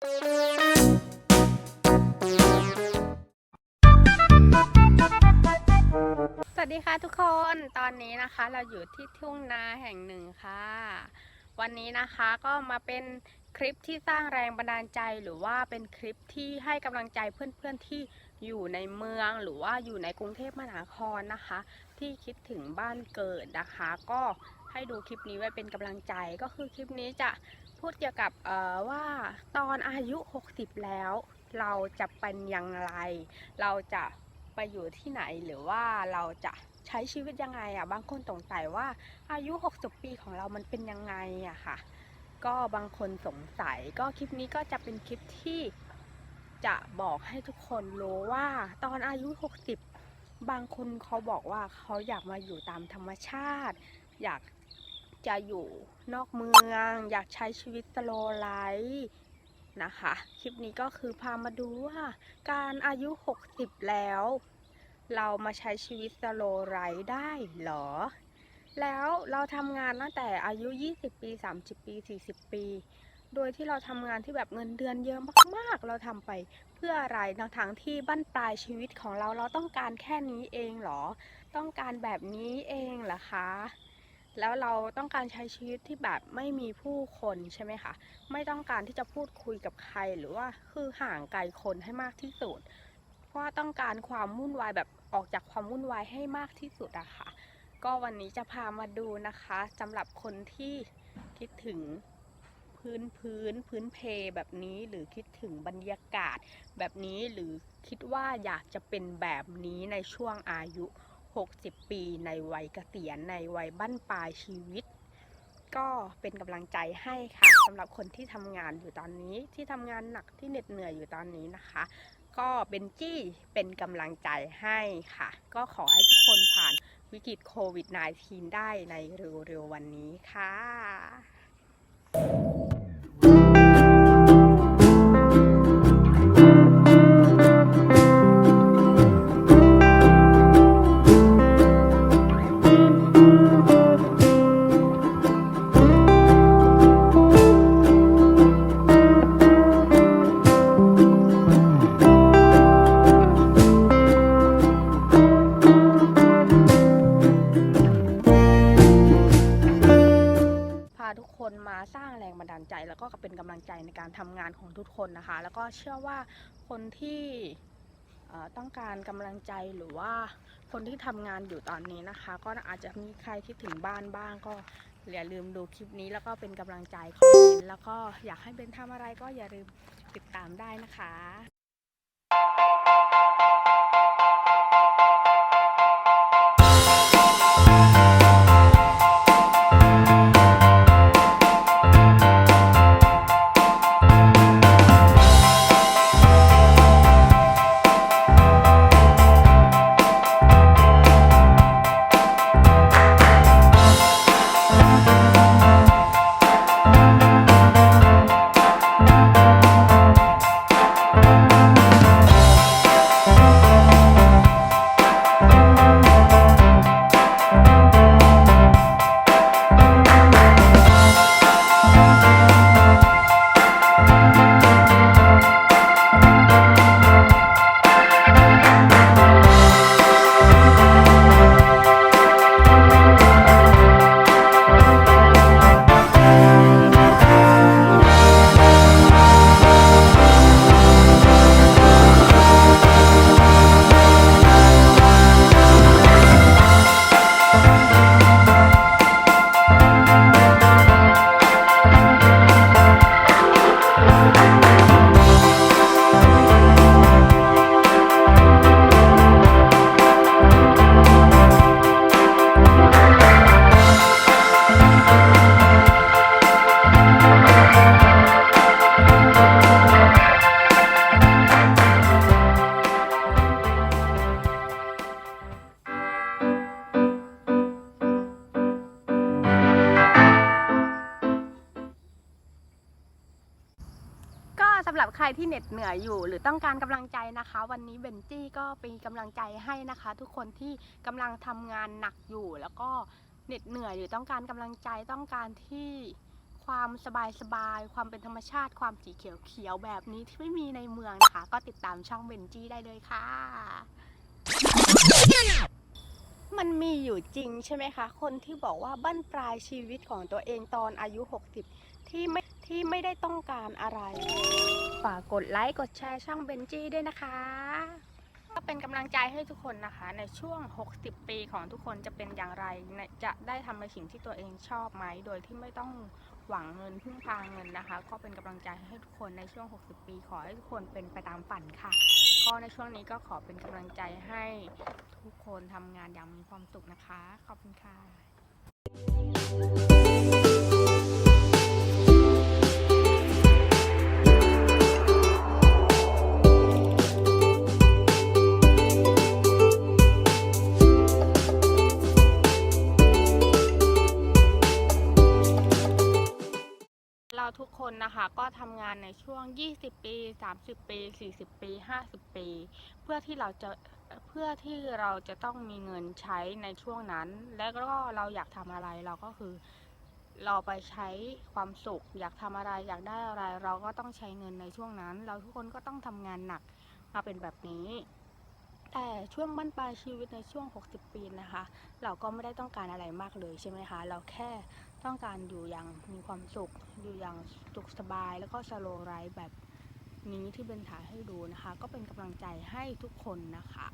สวัสดีค่ะทุกคนตอนนี้นะคะเราอยู่ที่ทุ่งนาแห่งหนึ่งค่ะ วันนี้นะคะก็มาเป็นคลิปที่สร้างแรงบันดาลใจหรือว่าเป็นคลิปที่ให้กำลังใจเพื่อนๆที่อยู่ในเมืองหรือว่าอยู่ในกรุงเทพมหานครนะคะ ที่คิดถึงบ้านเกิดนะคะ ก็ ให้ดูคลิปนี้ไว้เป็นกำลังใจก็คือคลิปนี้จะพูดเกี่ยวกับว่าตอนอายุ 60 แล้ว เราจะเป็นอย่างไร เราจะไปอยู่ที่ไหนหรือว่าเราจะใช้ชีวิตยังไงอะบางคนสงสัยว่าอายุ 60 ปีของเรามันเป็นยังไงอะค่ะ ก็บางคนสงสัยก็คลิปนี้ก็จะเป็นคลิปที่จะบอกให้ทุกคนรู้ว่าตอนอายุ 60 บางคนเขาบอกว่าเขาอยากมาอยู่ตามธรรมชาติ อยากจะอยู่นอกเมือง อยากใช้ชีวิตสโลไลฟ์นะคะ คลิปนี้ก็คือพามาดูว่า การอายุ 60 แล้ว เรามาใช้ชีวิตสโลไลฟ์ได้หรอ แล้วเราทำงานตั้งแต่อายุ 20 ปี 30 ปี 40 ปี โดยที่เราทำงานที่แบบเงินเดือนเยอะมากๆ เราทำไปเพื่ออะไรทั้งๆที่บั้นปลายชีวิตของเราเราต้องการแค่นี้เองหรอ ต้องการแบบนี้เองเหรอคะ แล้วเราต้องการใช้ชีวิตที่แบบไม่มีผู้คนใช่ไหมคะ ไม่ต้องการที่จะพูดคุยกับใครหรือว่าคือห่างไกลคนให้มากที่สุด เพราะต้องการความวุ่นวายแบบออกจากความวุ่นวายให้มากที่สุดอะค่ะ ก็วันนี้จะพามาดูนะคะสำหรับคนที่คิดถึงพื้นพื้นพื้นเพแบบนี้หรือคิดถึงบรรยากาศแบบนี้หรือคิดว่าอยากจะเป็นแบบนี้ในช่วงอายุ 60 ปีในวัยเกษียณในวัยบั้นปลายชีวิต ก็เป็นกำลังใจให้ค่ะสำหรับคนที่ทำงานอยู่ตอนนี้ที่ทำงานหนักที่เหน็ดเหนื่อยอยู่ตอนนี้นะคะ ก็เป็นจี้เป็นกำลังใจให้ค่ะ ก็ขอให้ทุกคนผ่านวิกฤตโควิด -19 ได้ในเร็วๆวันนี้ค่ะานของทุกคนนะคะ แล้วก็เชื่อว่าคนที่ต้องการกำลังใจหรือว่าคนที่ทำงานอยู่ตอนนี้นะคะ ก็อาจจะมีใครคิดถึงบ้านบ้างก็อย่าลืมดูคลิปนี้แล้วก็เป็นกำลังใจคอมเมนต์แล้วก็อยากให้เบนทำอะไรก็อย่าลืมติดตามได้นะคะ ใครที่เหน็ดเหนื่อยอยู่ หรือต้องการกำลังใจนะคะ วันนี้เบนจี้ก็เป็นกำลังใจให้นะคะ ทุกคนที่กำลังทำงานหนักอยู่ แล้วก็เหน็ดเหนื่อยหรือต้องการกำลังใจต้องการที่ความสบายๆความเป็นธรรมชาติความสีเขียวๆแบบนี้ที่ไม่มีในเมืองนะคะ ก็ติดตามช่องเบนจี้ได้เลยค่ะ มันมีอยู่จริงใช่ไหมคะ คนที่บอกว่าบั้นปลายชีวิตของตัวเองตอนอายุ 60 ที่ไม่ที่ไม่ได้ต้องการอะไร ฝากกดไลค์ กดแชร์ช่องเบนจี้ด้วยนะคะ ก็เป็นกำลังใจให้ทุกคนนะคะ ในช่วง 60 ปีของทุกคนจะเป็นอย่างไรในจะได้ทำในสิ่งที่ตัวเองชอบไหม โดยที่ไม่ต้องหวังเงินพึ่งพาเงินนะคะ ก็เป็นกำลังใจให้ทุกคนในช่วง 60 ปีขอให้ทุกคนเป็นไปตามฝันค่ะก็ในช่วงนี้ก็ขอเป็นกำลังใจให้ทุกคนทำงานอย่างมีความสุขนะคะ ขอบคุณค่ะ ทุกคนนะคะก็ทำงานในช่วง 20 ปี 30 ปี 40 ปี 50 ปี เพื่อที่เราจะเพื่อที่เราจะต้องมีเงินใช้ในช่วงนั้น แล้วก็เราอยากทำอะไรเราก็คือ เราไปใช้ความสุข อยากทำอะไรอยากได้อะไร เราก็ต้องใช้เงินในช่วงนั้น เราทุกคนก็ต้องทำงานหนักมาเป็นแบบนี้ แต่ช่วงบั้นปลายชีวิตในช่วง 60 ปีนะคะ เราก็ไม่ได้ต้องการอะไรมากเลยใช่ไหมคะ เราแค่ ต้องการอยู่อย่างมีความสุข อยู่อย่างสุขสบาย แล้วก็สโลไรแบบนี้ที่เป็นถ่ายให้ดูนะคะ ก็เป็นกำลังใจให้ทุกคนนะคะ